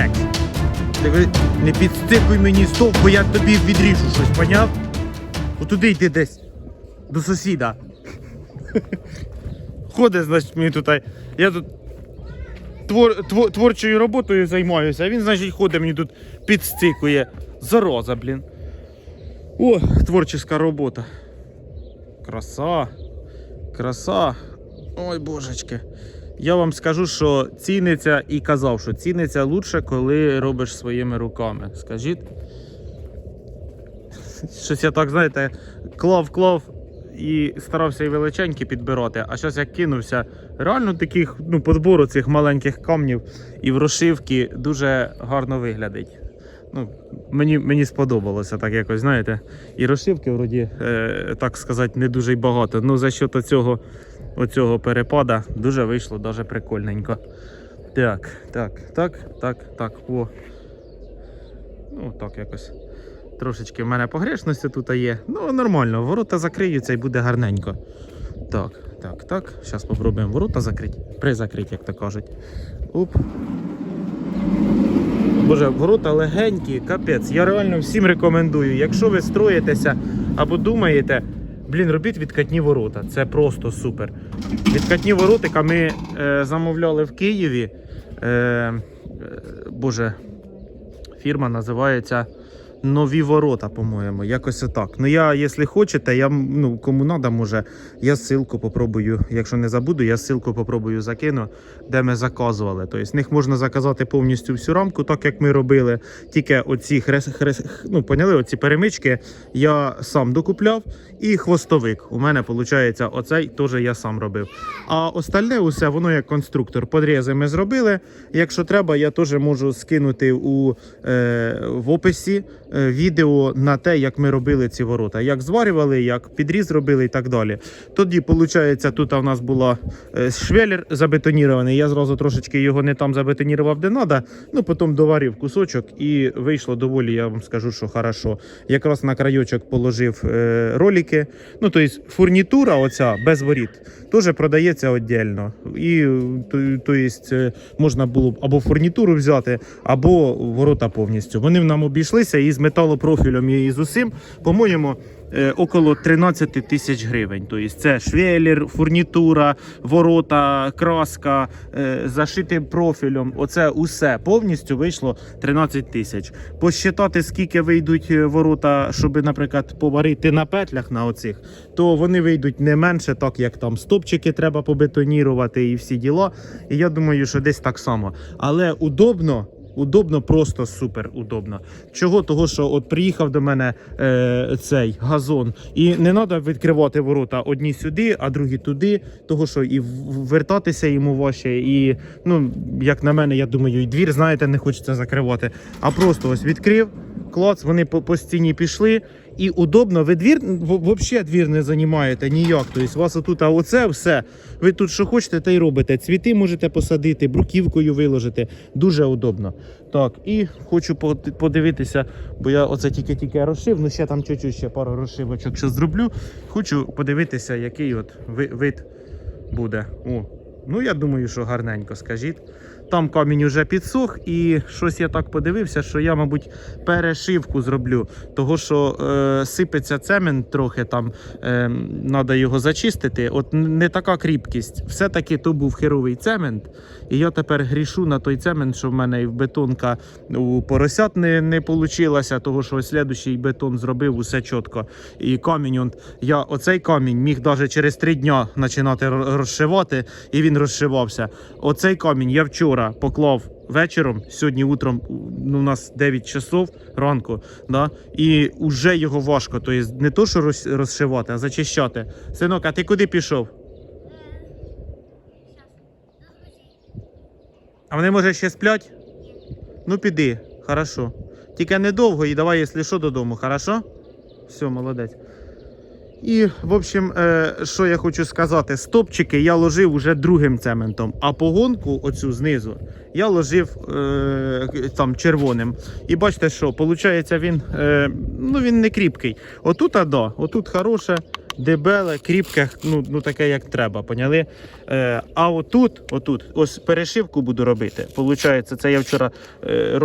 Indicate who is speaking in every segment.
Speaker 1: Олег. Диви, не підстикуй мені стовп, бо я тобі відріжу щось, поняв? Отуди йди десь. До сусіда. Ходить, значить, мені тут. Я тут твор, твор, творчою роботою займаюся, а він, значить, ходить мені тут підстикує. Зараза, блін. О, творча робота. Краса. Краса. Ой, божечки. Я вам скажу, що ціниться і казав, що ціниться лучше, коли робиш своїми руками. Скажіть. Щось я так, знаєте, клав, клав і старався і величенькі підбирати, а зараз як кинувся, реально таких ну, подбору цих маленьких камнів і в розшивки дуже гарно виглядить. Ну, мені, мені сподобалося так якось, знаєте. І розшивки, вроді, е, так сказати, не дуже й багато. Ну, за счет оцього, оцього перепада дуже вийшло дуже прикольненько. Так, так, так, так, так. О. Ну, так якось. Трошечки в мене погрешності тут є. Ну, нормально, ворота закриються і буде гарненько. Так, так, так. Зараз спробуємо ворота закрити. Призакрити, як то кажуть. Оп. Боже, ворота легенькі, капець. Я реально всім рекомендую. Якщо ви строїтеся або думаєте, блін, робіть відкатні ворота. Це просто супер. Відкатні воротика ми е, замовляли в Києві. Е, е, Боже, фірма називається Нові ворота, по-моєму. Якось отак. Ну я, якщо хочете, я ну, кому надо, може, я ссылку попробую. Якщо не забуду, я ссылку попробую закину, де ми заказували. Тобто з них можна заказати повністю всю рамку, так як ми робили. Тільки оці хрес, хрес, ну, поняли, оці перемички я сам докупляв. І хвостовик. У мене виходить, оцей теж я сам робив. А остальне усе воно як конструктор. Подрізи ми зробили. Якщо треба, я теж можу скинути у, е, в описі відео на те, як ми робили ці ворота. Як зварювали, як підріз робили і так далі. Тоді, виходить, тут у нас була е, швелер забетонірований. Я зразу трошечки його не там забетонірував, де треба. Ну, потім доварив кусочок і вийшло доволі, я вам скажу, що хорошо. Якраз на крайочок положив е, ролики. Ну, тобто фурнітура оця без воріт теж продається віддільно. І то, е, можна було б або фурнітуру взяти, або ворота повністю. Вони нам обійшлися і з металопрофілем, і з усім, по-моєму, е, около 13 тисяч гривень. Тобто це швелір, фурнітура, ворота, краска, е, зашитим профілем. Оце усе повністю вийшло 13 тисяч. Посчитати, скільки вийдуть е, ворота, щоб, наприклад, поварити на петлях на оцих, то вони вийдуть не менше, так як там стопчики треба побетонірувати і всі діла. І я думаю, що десь так само. Але удобно. Удобно, просто супер удобно. Чого? Того, що от приїхав до мене е, цей газон, і не треба відкривати ворота одні сюди, а другі туди. Того, що і вертатися йому важче, і ну, як на мене, я думаю, і двір, знаєте, не хочеться закривати. А просто ось відкрив, клац, вони по, стіні пішли. І удобно, ви двір взагалі двір не займаєте ніяк. Тобто, у вас отут, а оце все. Ви тут що хочете, те й робите. Цвіти можете посадити, бруківкою виложити. Дуже удобно. Так, і хочу подивитися, бо я оце тільки-тільки розшив, ну ще там чуть-чуть ще пару розшивочок ще зроблю. Хочу подивитися, який от вид буде. О, ну я думаю, що гарненько, скажіть. Там камінь уже підсох, і щось я так подивився, що я, мабуть, перешивку зроблю. Того, що е, сипеться цемент трохи там, треба його зачистити. От не така кріпкість. Все-таки то був херовий цемент. І я тепер грішу на той цемент, що в мене і в бетонка у поросят не, не вийшло, того що слідущий бетон зробив усе чітко. І камінь, он, я оцей камінь міг навіть через три дня починати розшивати, і він розшивався. Оцей камінь я вчора поклав вечором, сьогодні утром ну, у нас 9 часов ранку, да? і вже його важко. Тобто не то, що роз- розшивати, а зачищати. Синок, а ти куди пішов? А вони, може, ще сплять? Ну, піди, хорошо. Тільки недовго і давай, якщо що, додому, хорошо? Все, молодець. І, в общем, е, що я хочу сказати, стопчики я ложив уже другим цементом, а погонку, оцю знизу, я ложив е, там червоним. І бачите, що, виходить, він, е, ну, він не кріпкий. Отут, а да, отут хороше, дебеле, кріпке, ну, ну таке як треба, поняли? А отут, отут, ось перешивку буду робити. Получається, це я вчора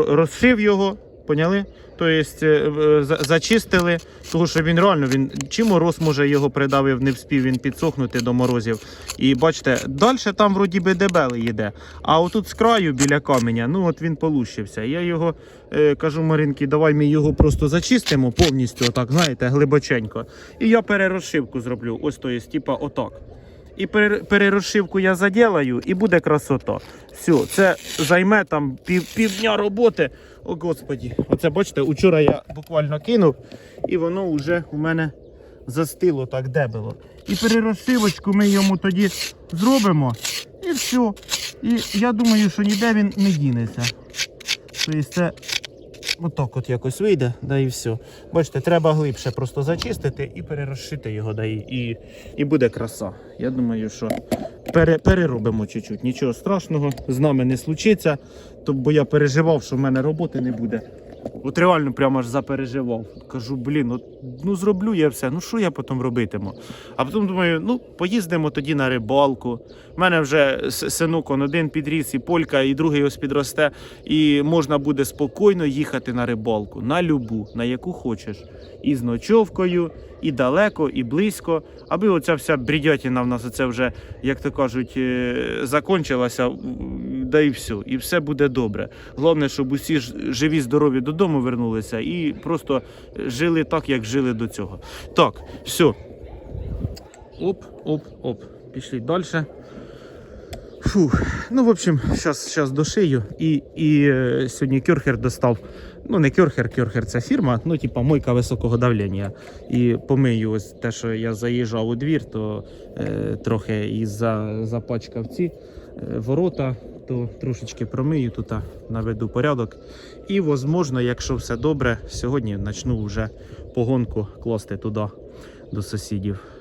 Speaker 1: розшив його, поняли? Тобто е, е, за- зачистили, тому що він реально він чи мороз може його придавив, не вспів він підсохнути до морозів. І бачите, далі там вроді би дебелий йде. А отут з краю біля каменя, ну от він полущився. Я його е, кажу Маринки, давай ми його просто зачистимо повністю, отак, знаєте, глибоченько. І я перерозшивку зроблю. Ось то є, типа отак. І пере- перерозшивку я заділаю, і буде красота. Все, це займе там пів, півдня роботи. О, господі. Оце бачите, учора я буквально кинув, і воно вже у мене застило так дебело. І перерозшивочку ми йому тоді зробимо. І все. І я думаю, що ніде він не дінеться. Тобто це отак от якось вийде, да і все. Бачите, треба глибше просто зачистити і перерозшити його, да і, і, і буде краса. Я думаю, що пере, переробимо чуть-чуть. Нічого страшного з нами не случиться, то, бо я переживав, що в мене роботи не буде. От реально прямо аж запереживав. Кажу, блін, от, ну зроблю я все, ну що я потім робитиму? А потім думаю, ну поїздимо тоді на рибалку. У мене вже синок он один підріс, і полька, і другий ось підросте. І можна буде спокійно їхати на рибалку, на любу, на яку хочеш. І з ночовкою, і далеко, і близько. Аби оця вся брідятіна в нас оце вже, як то кажуть, е, закончилася, да і все. І все буде добре. Головне, щоб усі живі, здорові додому вернулися і просто жили так, як жили до цього. Так, все. Оп, оп, оп. Пішли далі. Фух. Ну, в общем, зараз щас дошию. І, і е, сьогодні кюрхер достав. Ну, не кюрхер, кюрхер це фірма, ну, типа мойка високого давлення. І помию ось те, що я заїжджав у двір, то е, трохи і за, запачкав ці е, ворота, то трошечки промию тут, наведу порядок. І, можливо, якщо все добре, сьогодні почну вже погонку класти туди до сусідів.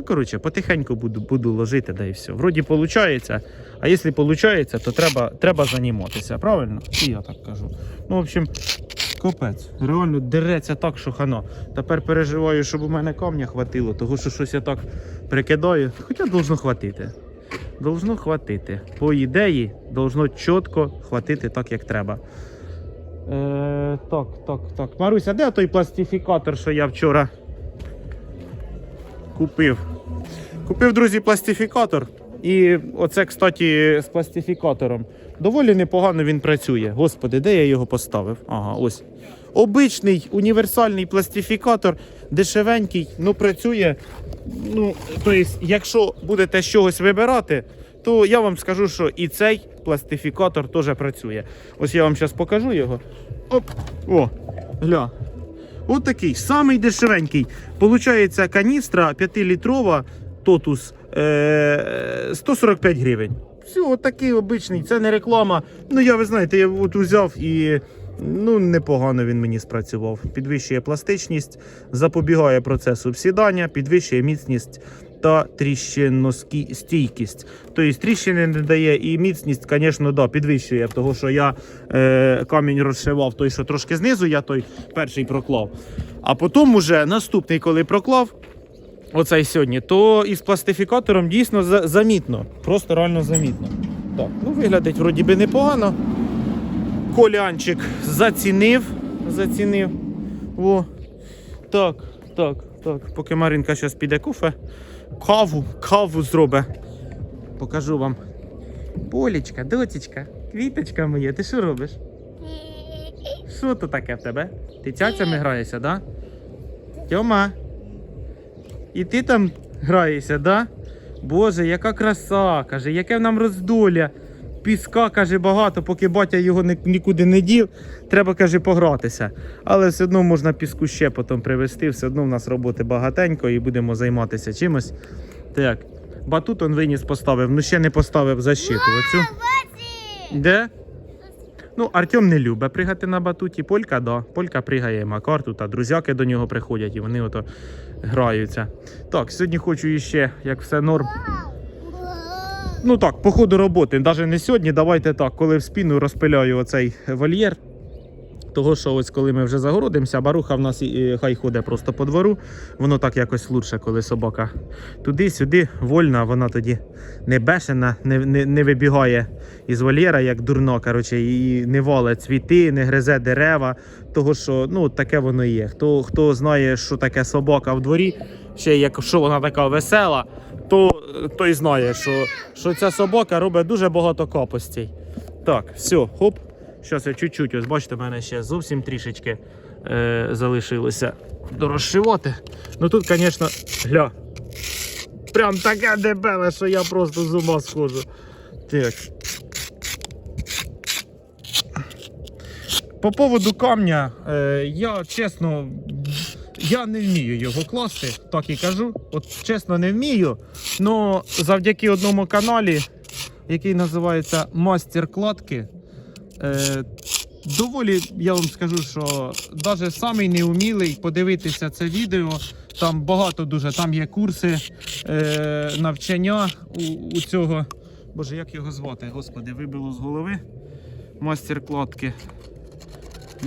Speaker 1: То, коротше, потихеньку буду, буду ложити, да і все. Вроді виходить, а якщо виходить, то треба, треба займатися, правильно? І я так кажу. Ну, в общем, капець. Реально дереться так, що хано. Тепер переживаю, щоб у мене камня хватило, того що щось я так прикидаю. Хоча должно хватити. Должно хватити. По ідеї, должно чітко хватити так, як треба. Е, так, так, так. Маруся, де той пластифікатор, що я вчора купив? Купив, друзі, пластифікатор. І оце, кстати, з пластифікатором. Доволі непогано він працює. Господи, де я його поставив? Ага, ось. Обичний універсальний пластифікатор, дешевенький, ну працює. Ну, тобто, якщо будете з чогось вибирати, то я вам скажу, що і цей пластифікатор теж працює. Ось я вам зараз покажу його. Оп! О, гля. От такий, самий дешевенький. Получається каністра 5-літрова Totus е, 145 гривень. Все, от такий обичний, це не реклама. Ну я ви знаєте, я от узяв і ну непогано він мені спрацював. Підвищує пластичність, запобігає процесу всідання, підвищує міцність та тріщиностійкість. Тобто тріщини не дає і міцність, звісно, да, підвищує, тому що я е, камінь розшивав той, що трошки знизу, я той перший проклав. А потім уже наступний, коли проклав, оцей сьогодні, то із пластифікатором дійсно за- замітно. Просто реально замітно. Так, ну виглядить вроді би непогано. Колянчик зацінив. Зацінив. О. Так, так, так. Поки Маринка зараз піде кофе. Каву, каву зробить. Покажу вам. Полічка, дотічка, квіточка моя, ти що робиш? Що то таке в тебе? Ти цяцями граєшся, да? Тьома. І ти там граєшся, да? Боже, яка краса, каже, яке нам роздолля. Піска, каже, багато, поки батя його нікуди не дів. Треба, каже, погратися. Але все одно можна піску ще потім привезти, все одно в нас роботи багатенько і будемо займатися чимось. Так, батут он виніс поставив, ну ще не поставив защиту. Оцю. Де? Ну, Артем не любить пригати на батуті. Полька, да. Полька пригає Макар тут, а друзяки до нього приходять і вони ото граються. Так, сьогодні хочу іще, як все норм. Ну так, по ходу роботи, навіть не сьогодні, давайте так, коли в спину розпиляю оцей вольєр. Того, що ось коли ми вже загородимося, баруха в нас і, хай ходить просто по двору. Воно так якось лучше, коли собака туди-сюди вольна, вона тоді не бешена, не, не, не вибігає із вольєра, як дурно, коротше, і не валить цвіти, не гризе дерева. Того, що ну, таке воно є. Хто, хто знає, що таке собака в дворі, ще якщо вона така весела, то той знає, що, що ця собака робить дуже багато капостей. Так, все, хоп. Зараз я чуть-чуть, ось бачите, в мене ще зовсім трішечки е, залишилося дорозшивати. Ну тут, звісно, гля. Прям таке дебеле, що я просто з ума схожу. Так. По поводу камня, е, я чесно, я не вмію його класти, так і кажу. От чесно не вмію. але завдяки одному каналі, який називається Мастер кладки, е, доволі я вам скажу, що навіть самий неумілий подивитися це відео. Там багато дуже, там є курси е, навчання у, у цього. Боже, як його звати? Господи, вибило з голови. Мастер кладки.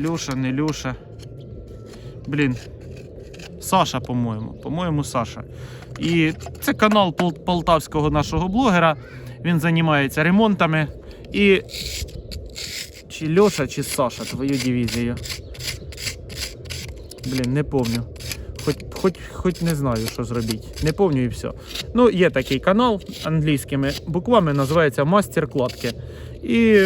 Speaker 1: Льоша, не Льоша. Блін. Саша, по-моєму. По-моєму, Саша. І це канал пол- полтавського нашого блогера. Він займається ремонтами. І. Чи Льоша, чи Саша, твою дивізію. Блін, не помню. Хоч, хоч, хоч не знаю, що зробити. Не помню і все. Ну, є такий канал англійськими буквами, називається Мастер кладки. І,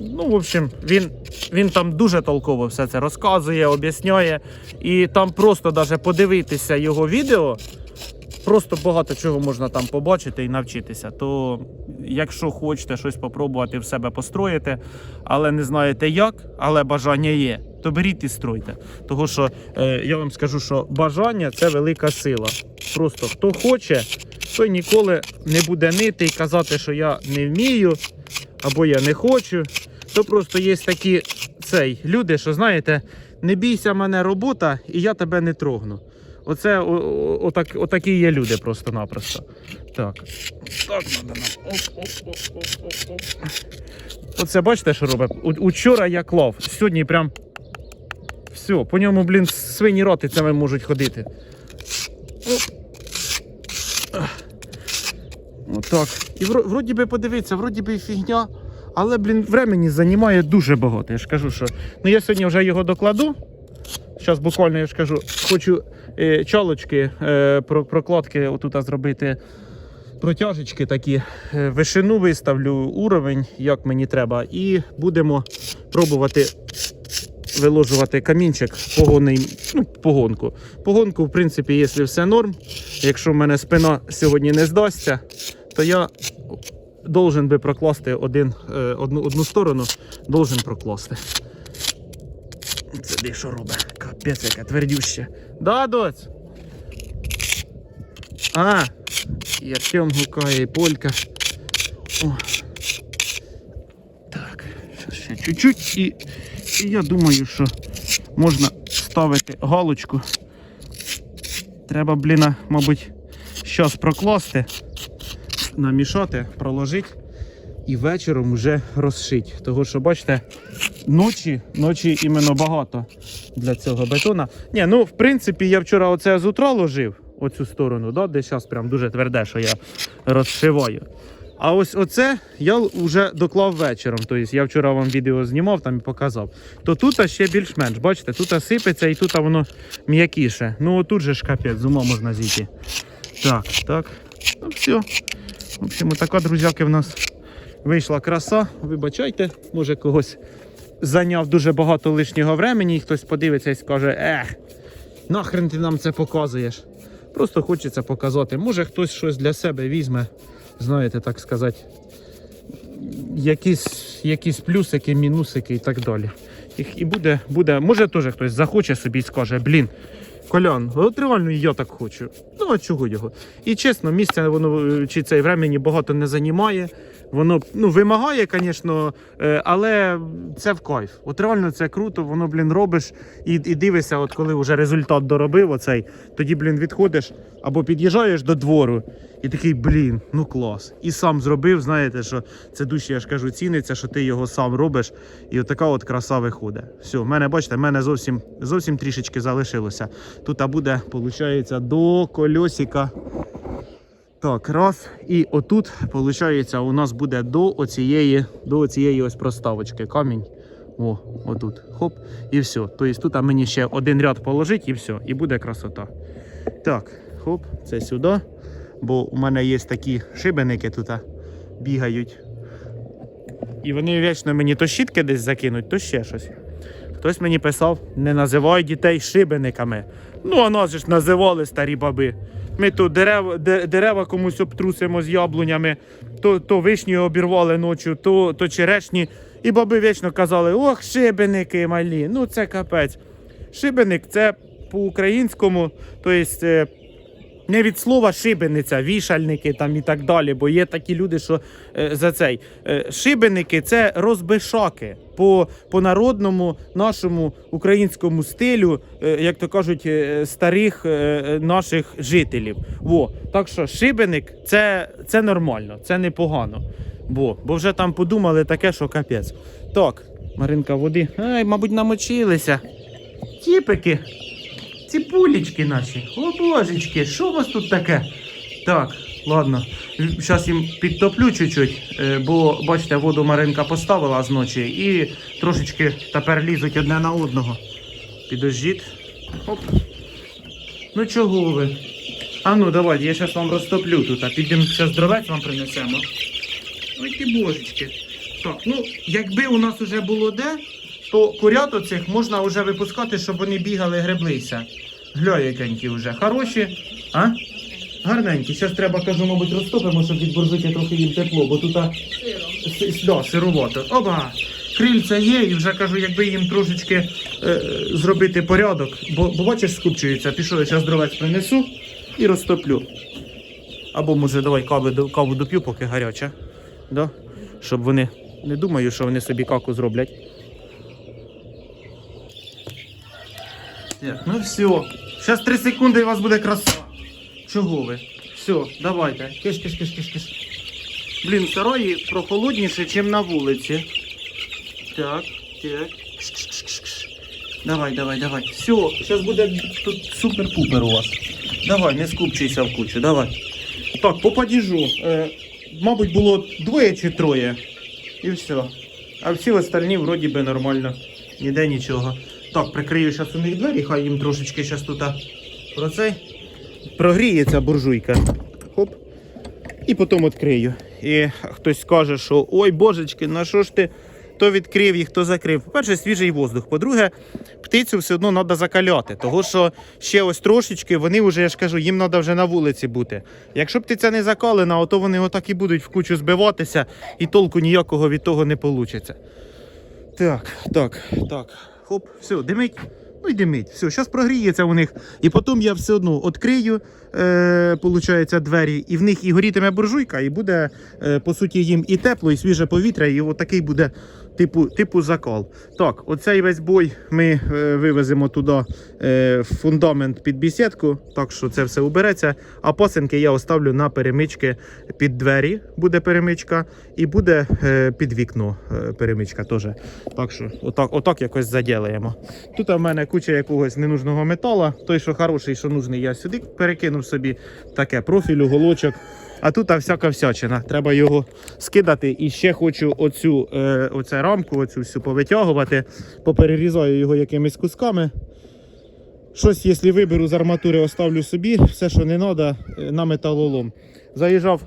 Speaker 1: ну, в общем, він, він там дуже толково все це розказує, об'ясняє. І там просто даже подивитися його відео. Просто багато чого можна там побачити і навчитися. То якщо хочете щось спробувати в себе построїти, але не знаєте як, але бажання є, то беріть і стройте. Того що е, я вам скажу, що бажання це велика сила. Просто хто хоче, той ніколи не буде нити і казати, що я не вмію або я не хочу. То просто є такі цей, люди, що знаєте, не бійся мене робота, і я тебе не трогну. Оце о, о, отак, отакі є люди просто-напросто. Так. Так, надо нам. Оце бачите, що робить? Учора я клав. Сьогодні прям. Все, по ньому, блін, свині роти цими можуть ходити. Отак. І вроді би подивитися, вроді би фігня. Але, блін, времені займає дуже багато. Я ж кажу, що. Ну я сьогодні вже його докладу. Зараз буквально я ж кажу, хочу е, чалочки, е, про- прокладки отут зробити. Протяжечки такі, Е, вишину виставлю, уровень, як мені треба, і будемо пробувати виложувати камінчик, погонний, ну, погонку. Погонку, в принципі, якщо все норм. Якщо в мене спина сьогодні не здасться, то я должен би прокласти один, е, одну, одну сторону, должен прокласти. Це де що робить? Капець, яке твердюще. Да, доць? А, і Артем гукає, і Полька. О. Так, ще чуть-чуть і, і я думаю, що можна ставити галочку. Треба, бліна, мабуть, щас прокласти, намішати, проложити і вечором вже розшити. Того що, бачите, ночі, ночі іменно багато для цього бетона. Ні, ну в принципі, я вчора оце з утра ложив, оцю сторону, да, де зараз прям дуже тверде, що я розшиваю. А ось оце я вже доклав вечором. Тобто я вчора вам відео знімав там і показав. То тут ще більш-менш, бачите, тут сипеться і тут воно м'якіше. Ну отут же ж капець, з ума можна зійти. Так, так. Ну все. В общем, така, друзяки, в нас вийшла краса. Вибачайте, може когось зайняв дуже багато лишнього времени, і хтось подивиться і скаже, ех, нахрен ти нам це показуєш. Просто хочеться показати. Може хтось щось для себе візьме, знаєте, так сказати, якісь, якісь плюсики, мінусики і так далі. І, буде, буде, може теж хтось захоче собі і скаже, блін, Колян, от реально я так хочу. Ну а чого його? І чесно, місця воно чи цей времені багато не займає. Воно ну, вимагає, звісно, е, але це в кайф. От реально це круто, воно, блін, робиш і, і дивишся, от коли вже результат доробив оцей, тоді, блін, відходиш або під'їжджаєш до двору і такий, блін, ну клас. І сам зробив, знаєте, що це душі, я ж кажу, ціниться, що ти його сам робиш, і от така от краса виходить. Все, в мене, бачите, в мене зовсім, зовсім трішечки залишилося. Тут а буде, виходить, до кольосика. Так, раз. І отут, виходить, у нас буде до оцієї, до оцієї ось проставочки камінь. О, отут. Хоп, і все. Тобто тут мені ще один ряд положить і все, і буде красота. Так, хоп, це сюди. Бо у мене є такі шибеники тут бігають. І вони вічно мені то щітки десь закинуть, то ще щось. Хтось мені писав, не називай дітей шибениками. Ну, а нас ж називали старі баби. Ми то дерева, дерева комусь обтрусимо з яблунями, то, то вишні обірвали ночі, то, то черешні. І баби вічно казали: ох, шибеники малі, ну це капець. Шибеник це по-українському, то е, не від слова шибениця, вішальники там і так далі, бо є такі люди, що е, за цей. Е, шибеники це розбишаки по, по народному нашому українському стилю, е, як то кажуть, е, старих е, наших жителів. Во. Так що шибеник це, це нормально, це непогано. Бо, бо вже там подумали таке, що капець. Так, Маринка води. Ай, мабуть, намочилися. Тіпики. Ці пулечки наші. О божечки, що у вас тут таке? Так, ладно. Зараз їм підтоплю чуть-чуть, е, бо бачите, воду Маринка поставила з ночі і трошечки тепер лізуть одне на одного. Підождіть. Оп. Ну чого ви? А ну давайте, я зараз вам розтоплю тут, а підемо зараз дровець вам принесемо. Ой ти божечки. Так, ну якби у нас уже було де, то курят оцих можна вже випускати, щоб вони бігали, греблися. Гляякенькі вже. Хороші, а? Гарненькі. Зараз треба, кажу, мабуть, розтопимо, щоб від буржуйки трохи їм тепло, бо тут да, сировато. Оба! Крильця є, і вже кажу, якби їм трошечки е, зробити порядок, бо, бо бачиш, скупчується. Пішов, я зараз дровець принесу і розтоплю. Або може давай каву, каву доп'ю, поки гаряча. Да? Щоб вони. Не думаю, що вони собі каку зроблять. Так, ну все. Зараз 3 секунди і у вас буде краса. Чого ви? Все, давайте. Киш, киш, киш, киш, киш. Блін, сарої прохолодніше, ніж на вулиці. Так, так. Давай, давай, давай. Все, зараз буде тут супер-пупер у вас. Давай, не скупчуйся в кучу, давай. Так, по падіжу. Е, мабуть, було двоє чи троє. І все. А всі остальні вроді би нормально. Ніде нічого. Так, прикрию зараз у них двері, хай їм трошечки зараз тут про. Прогріється буржуйка. Хоп. І потім відкрию. І хтось скаже, що ой божечки, на що ж ти то відкрив їх, то закрив. По-перше, свіжий воздух. По-друге, птицю все одно треба закаляти. Того що ще ось трошечки, вони вже, я ж кажу, їм треба вже на вулиці бути. Якщо птиця не закалена, то вони отак і будуть в кучу збиватися, і толку ніякого від того не вийде. Так, так, так. Хоп, все, димить. Ну і димить. Все, зараз прогріється у них. І потім я все одно відкрию, е, двері, і в них і горітиме буржуйка, і буде, е, по суті, їм і тепло, і свіже повітря, і отакий буде типу, типу закал. Так, оцей весь бой ми е, вивеземо туди е, фундамент під бісідку, так що це все убереться. А пасинки я оставлю на перемички під двері, буде перемичка, і буде е, під вікно е, перемичка теж. Так що, отак, отак якось заділаємо. Тут у мене куча якогось ненужного метала. Той, що хороший, що нужний, я сюди перекинув собі таке профіль, уголочок. А тут а всяка всячина. Треба його скидати. І ще хочу оцю е, оце рамку, оцю всю повитягувати, поперерізаю його якимись кусками. Щось, якщо виберу з арматури, оставлю собі, все, що не треба, на металолом. Заїжджав,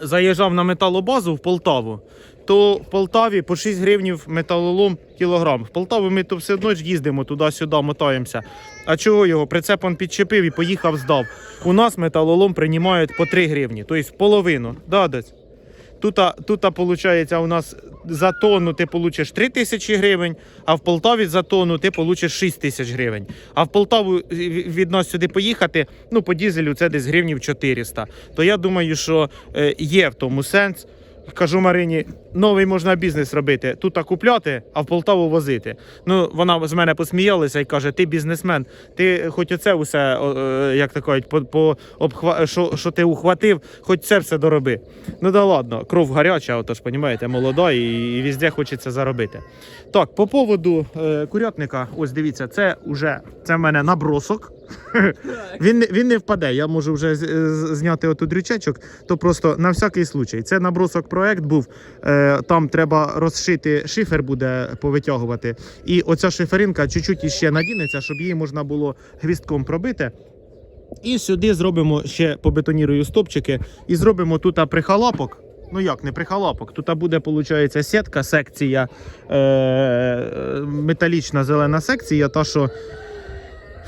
Speaker 1: заїжджав на металобазу в Полтаву, то в Полтаві по 6 гривнів металолом кілограм. В Полтаву ми то все одно ж їздимо туди-сюди, мотаємося. А чого його? Прицепом підчепив і поїхав, здав. У нас металолом приймають по 3 гривні, тобто половину. Да? Тут, тут виходить, у нас за тонну ти получиш 3 тисячі гривень, а в Полтаві за тонну ти получиш 6 тисяч гривень. А в Полтаву від нас сюди поїхати, ну по дізелю це десь гривнів 400. То я думаю, що е, є в тому сенс. Кажу Марині, новий можна бізнес робити. Тут купляти, а в Полтаву возити. Ну, вона з мене посміялася і каже: ти бізнесмен, ти хоч оце усе, е, як то кажуть, по, по обхва... що, що ти ухватив, хоч це все дороби. Ну да ладно, кров гаряча, отож, понімаєте, молода і, і везде хочеться заробити. Так, по поводу е, курятника, ось дивіться, це вже це в мене набросок. Він, він не впаде. Я можу вже зняти отут дрючечок, то просто на всякий случай. Це набросок проект був. Е, там треба розшити шифер, буде повитягувати. І оця шиферинка чуть-чуть іще надінеться, щоб її можна було гвістком пробити. І сюди зробимо ще побетонірую стопчики і зробимо тут прихалапок. Ну як, не прихалапок. Тут буде, виходить, сітка, секція, е- металічна зелена секція, та що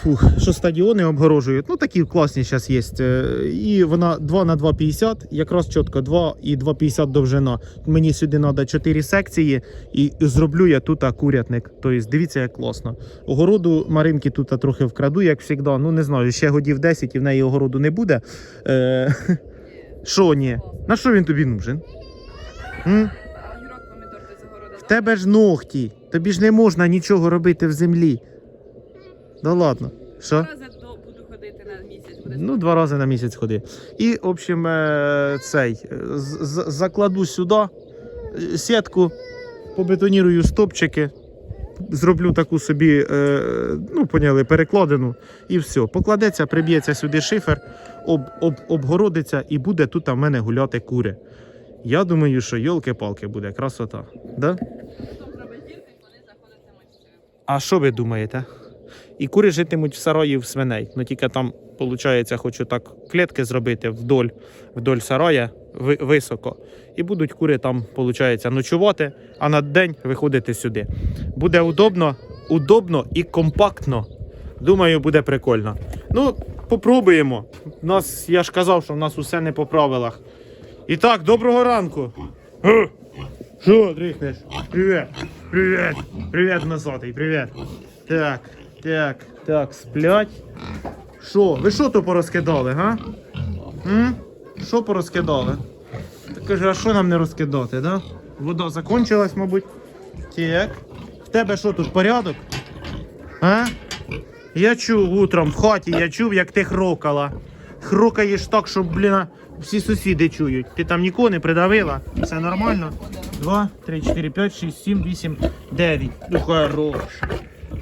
Speaker 1: Фух, що стадіони обгорожують. Ну такі класні зараз є. Е, І вона 2 на 2,50, якраз чітко 2 і 2,50 довжина. Мені сюди треба 4 секції і зроблю я тут курятник. Тобто дивіться, як класно. Огороду Маринки тут трохи вкраду, як завжди. Ну не знаю, ще годів 10 і в неї огороду не буде. Е, Що ні? На що він тобі нужен? М? В тебе ж ногті. Тобі ж не можна нічого робити в землі. Да ладно. Що?
Speaker 2: Два рази до буду ходити на місяць. Буде
Speaker 1: Ну, два рази на місяць ходи. І, в общем, е, цей е, з- закладу сюди е, сітку, побетонірую стопчики, зроблю таку собі, ну, поняли, перекладину, і все. Покладеться, приб'ється сюди шифер, об, об, обгородиться і буде тут в мене гуляти кури. Я думаю, що йолки-палки буде красота. Да? А що ви думаєте? І кури житимуть в сараї в свиней. Ну тільки там, виходить, хочу так клітки зробити вдоль, вдоль сарая ви- високо. І будуть кури там, виходить, ночувати, а на день виходити сюди. Буде удобно, удобно і компактно. Думаю, буде прикольно. Ну, попробуємо. У нас, я ж казав, що в нас усе не по правилах. І так, доброго ранку. Що, дрихнеш? Привіт. Привіт. Привіт, носатий, привіт. Так, так, так, сплять. Що, ви що то порозкидали, га? Що порозкидали? Так каже, а що нам не розкидати, да? Вода закончилась, мабуть. Так. В тебе що тут, порядок? А? Я чув утром в хаті, я чув, як ти хрокала. Хрокаєш так, щоб, блін, всі сусіди чують. Ти там нікого не придавила? Все нормально? Два, три, чотири, п'ять, шість, сім, вісім, дев'ять. Ну хороша.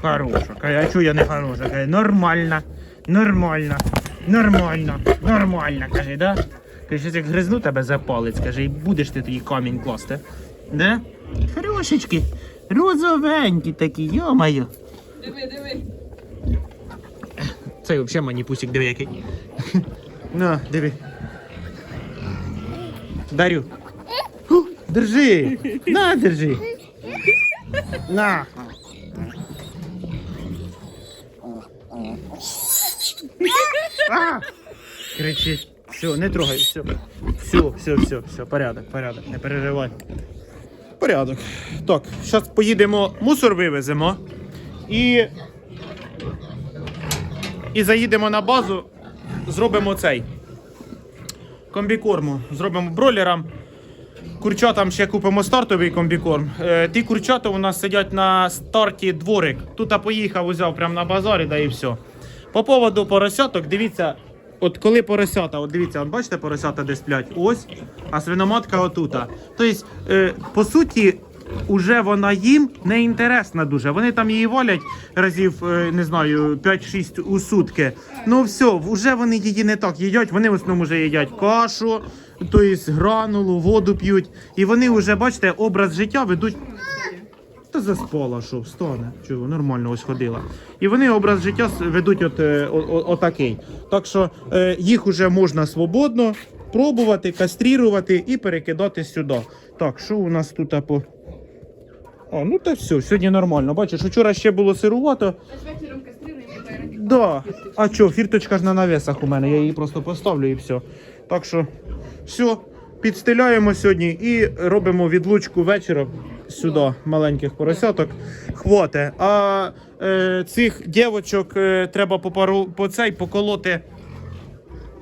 Speaker 1: Хороша. Каже, а чого я не хороша? Каже, нормальна, нормальна, нормальна, нормальна, каже, да? Каже, щось як гризну тебе за палець, каже, і будеш ти тоді камінь класти. Да? Хорошечки, розовенькі такі, йо-моє.
Speaker 2: Диви, диви.
Speaker 1: Цей взагалі мені пусік диви який. На, диви. Дарю. Держи. На, держи. На. А! Кричить. Все, не трогай, все. Все, все, все, все, порядок, порядок, не переживай. Порядок. Так, зараз поїдемо, мусор вивеземо. І і заїдемо на базу, зробимо цей комбікорму. Зробимо бройлерам. Курчатам ще купимо стартовий комбікорм. Е, ті курчата у нас сидять на старті дворик. Тут я поїхав, узяв прямо на базарі, да і все. По поводу поросяток, дивіться, от коли поросята, от дивіться, от бачите, поросята де сплять? Ось, а свиноматка отута. Тобто, е, по суті, уже вона їм не інтересна дуже. Вони там її валять разів, е, не знаю, 5-6 у сутки. Ну все, вже вони її не так їдять. Вони в основному вже їдять кашу, тобто гранулу, воду п'ють. І вони вже, бачите, образ життя ведуть. Та заспала, що встане. Чого, нормально ось ходила. І вони образ життя ведуть от, е, о- о- отакий. Так що е, їх уже можна свободно пробувати, кастрірувати і перекидати сюди. Так, що у нас тут а, по. А, ну та все, сьогодні нормально. Бачиш, вчора ще було сирувато.
Speaker 2: Аж вечором перед
Speaker 1: Да. А що, фірточка ж на навесах у мене, я її просто поставлю і все. Так що, все, підстеляємо сьогодні і робимо відлучку вечором сюди маленьких поросяток. Хвоте. А е, цих дівочок е, треба по пару по цей поколоти.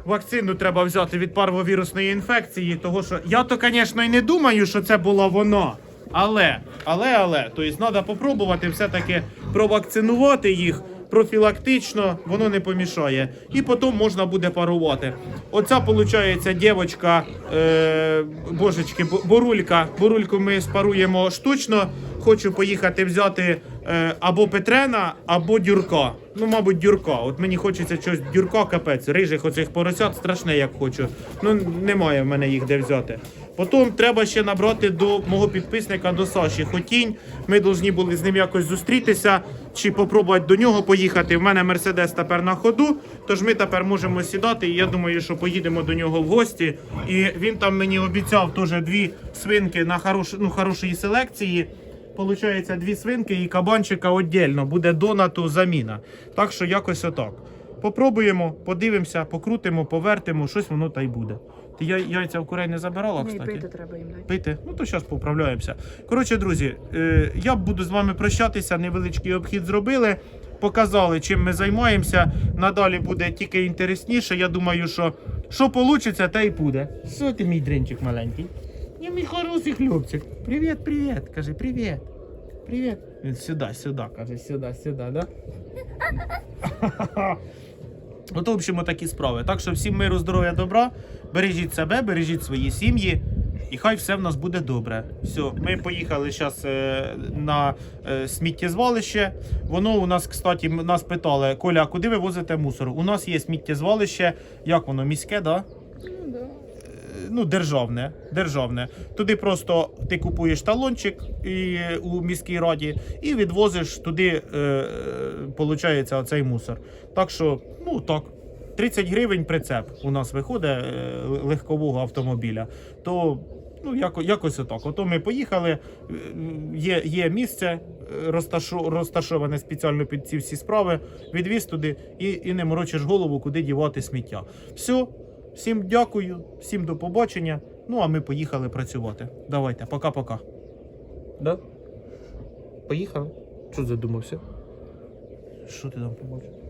Speaker 1: вакцину треба взяти від парвовірусної інфекції, того що я то, звісно, і не думаю, що це була вона. Але, але, але, тобто треба попробувати все-таки провакцинувати їх профілактично, воно не помішає. І потім можна буде парувати. Оця, виходить, дівчинка, е, божечки, борулька. Борульку ми спаруємо штучно. Хочу поїхати взяти е, або Петрена, або Дюрка. Ну, мабуть, Дюрка. От мені хочеться щось Дюрка, капець. Рижих оцих поросят страшне, як хочу. Ну, немає в мене їх де взяти. Потім треба ще набрати до мого підписника до Саші Хотінь. Ми повинні були з ним якось зустрітися чи попробувати до нього поїхати. В мене Мерседес тепер на ходу, тож ми тепер можемо сідати. І я думаю, що поїдемо до нього в гості. І він там мені обіцяв теж дві свинки на хорош, ну, хорошої селекції. Получається, дві свинки і кабанчика віддільно. Буде донату заміна. Так що якось отак. Попробуємо, подивимося, покрутимо, повертимо, щось воно та й буде. Ти я- яйця в курей не забирала,
Speaker 2: Ні,
Speaker 1: кстати?
Speaker 2: пити треба їм дати.
Speaker 1: Пити? Ну то зараз поправляємося. Коротше, друзі, е, я буду з вами прощатися. Невеличкий обхід зробили. Показали, чим ми займаємося. Надалі буде тільки інтересніше. Я думаю, що що вийде, те й буде. Що ти, мій дринчик маленький? Я мій хороший хлопчик. Привіт, привіт. Каже, привіт. Привіт. Він сюди, сюди, каже, сюди, сюди, да? От, в общем, такі справи. Так що всім миру, здоров'я, добра. Бережіть себе, бережіть свої сім'ї. І хай все в нас буде добре. Все, ми поїхали зараз на е, сміттєзвалище. Воно у нас, кстати, нас питали, Коля, а куди ви возите мусор? У нас є сміттєзвалище, як воно, міське, да?
Speaker 2: Да.
Speaker 1: ну, державне, державне. Туди просто ти купуєш талончик і, у міській раді і відвозиш туди, е, е, получається, мусор. Так що, ну так. 30 гривень прицеп у нас виходить е, легкового автомобіля. То ну, яко, якось отак. Ото ми поїхали, е, є, є місце е, розташоване спеціально під ці всі справи. Відвіз туди і, і не морочиш голову, куди дівати сміття. Все, всім дякую, всім до побачення. Ну, а ми поїхали працювати. Давайте, пока-пока. Да? Поїхали? Що задумався? Що ти там побачив?